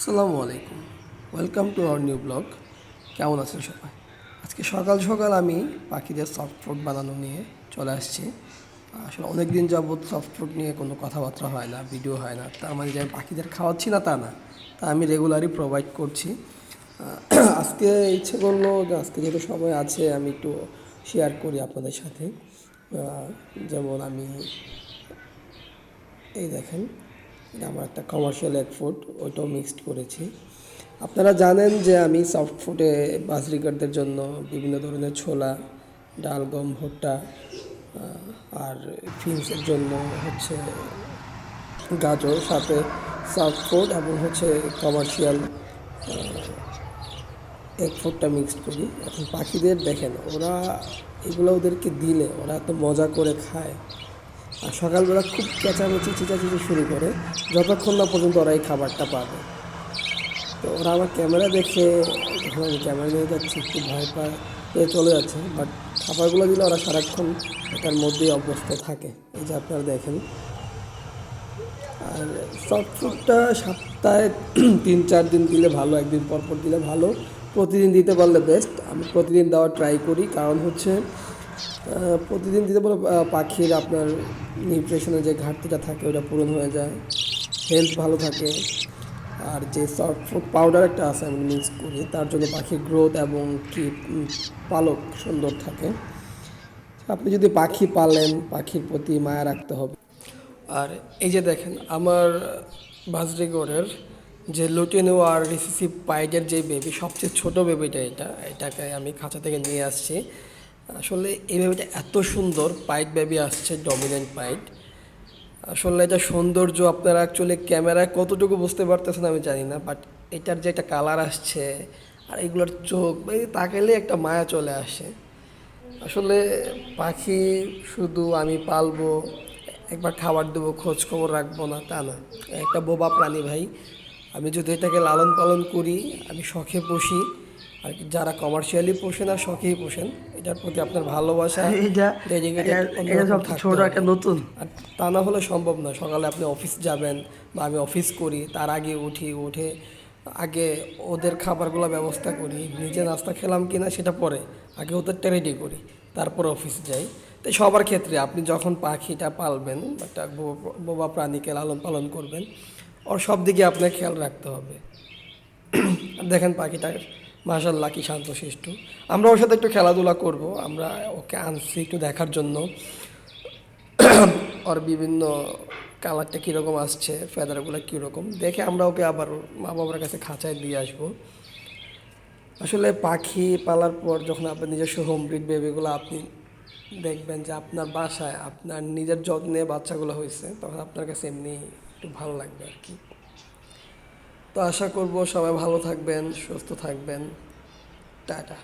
আসসালামু আলাইকুম। Welcome to our new blog কেমন আছেন সবাই? আজকে সকাল সকাল আমি পাখিদের সফট ফুড বানানো নিয়ে চলে আসছি। আসলে অনেক দিন যাবৎ সফট ফুড নিয়ে কোনো কথাবার্তা হয় না ভিডিও হয় না। তার মানে যে পাখিদের খাওয়াচ্ছি না তা না, তা আমি রেগুলারই প্রোভাইড করছি। আজকে ইচ্ছে করল যে আজকে যেহেতু সময় আছে, আমি একটু শেয়ার করি আপনাদের সাথে। যেমন আমি এই দেখেন আমার একটা কমার্শিয়াল এক ফুড ওইটাও মিক্সড করেছি। আপনারা জানেন যে আমি সফট ফুডে বাসরিকারদের জন্য বিভিন্ন ধরনের ছোলা, ডাল, গম, ভুট্টা আর ফিন্সের জন্য হচ্ছে গাজর, সাথে সফট ফুড এবং হচ্ছে কমার্শিয়াল এক ফুডটা মিক্সড করি। এখন পাখিদের দেখেন, ওরা এগুলো ওদেরকে দিলে, ওরা এত মজা করে খায়। আর সকালবেলা খুব চেঁচামেচি, চেঁচাচেঁচি শুরু করে, যতক্ষণ না পর্যন্ত ওরা এই খাবারটা পাবে। তো ওরা আমার ক্যামেরা দেখে ক্যামেরা নিয়ে যাচ্ছি, একটু ভয় পায় চলে যাচ্ছে। বাট খাবারগুলো দিলে ওরা সারাক্ষণ এটার মধ্যেই অভ্যস্ত থাকে। এই যে আপনারা দেখেন। আর সফট সপ্তাহে তিন, চার দিন দিলে ভালো, একদিন পর পর দিলে ভালো। প্রতিদিন দিতে পারলে বেস্ট আমি প্রতিদিন দেওয়ার ট্রাই করি। কারণ হচ্ছে প্রতিদিন দিতে পারলে পাখির আপনার নিউট্রিশনের যে ঘাটতিটা থাকে, ওটা পূরণ হয়ে যায়। হেলথ ভালো থাকে। আর যে সফট ফুড পাউডার একটা আছে, আমি মিক্স করি। তার জন্য পাখির গ্রোথ এবং কি পালক সুন্দর থাকে। আপনি যদি পাখি পালেন, পাখির প্রতি মায়া রাখতে হবে। আর এই যে দেখেন, আমার বাজরিগড়ের যে লুটিনো আর রিসিসিভ পাইডের যে বেবি সবচেয়ে ছোট বেবিটা এটা, এটাকে আমি খাঁচা থেকে নিয়ে আসছি। আসলে এই বেবিটা এত সুন্দর, পাইট বেবি আসছে ডমিনেন্ট পাইট। আসলে এটা সৌন্দর্য আপনারা অ্যাকচুয়ালি ক্যামেরায় কতটুকু বুঝতে পারতেছেন আমি জানি না বাট এটার যে একটা কালার আসছে আর এগুলোর চোখ, এই তাকাইলে একটা মায়া চলে আসে। আসলে পাখি শুধু আমি পালবো, একবার খাবার দেবো খোঁজ খবর রাখব না, তা না। একটা বোবা প্রাণী ভাই, আমি যদি এটাকে লালন পালন করি, আমি শখে পুষি, আর যারা কমার্শিয়ালি পোষেন আর শখেই পোষেন। এটার প্রতি আপনার ভালোবাসা এটা এটা- এটা সব ছোট একটা নতুন। আর তা না হলে সম্ভব না সকালে আপনি অফিস যাবেন বা আমি অফিস করি তার আগে উঠি উঠে আগে ওদের খাবারগুলো ব্যবস্থা করি নিজে নাস্তা খেলাম কি না সেটা পরে আগে ওদেরটা রেডি করি তারপর অফিস যাই। তো সবার ক্ষেত্রে আপনি যখন পাখিটা পালবেন একটা বো- বোবা প্রাণীকে লালন পালন করবেন ওর সব দিকে আপনার খেয়াল রাখতে হবে। দেখেন পাখিটা মাসাল্লাহ কি শান্তশিষ্ট আমরা ওর সাথে একটু খেলাধুলা করব, আমরা ওকে আনছি একটু দেখার জন্য। ওর বিভিন্ন কালারটা কীরকম আসছে, ফেদারগুলো কীরকম, দেখে আমরা ওকে আবার মা বাবার কাছে খাঁচায় দিয়ে আসব। আসলে পাখি পালার পর যখন আপনার নিজস্ব হোম ব্রিড বেবিগুলো আপনি দেখবেন যে আপনার বাসায় আপনার নিজের যত্নে বাচ্চাগুলো হয়েছে, তখন আপনার কাছে এমনি একটু ভালো লাগবে আর কি। তো আশা করব সবাই ভালো থাকবেন সুস্থ থাকবেন। টাটা।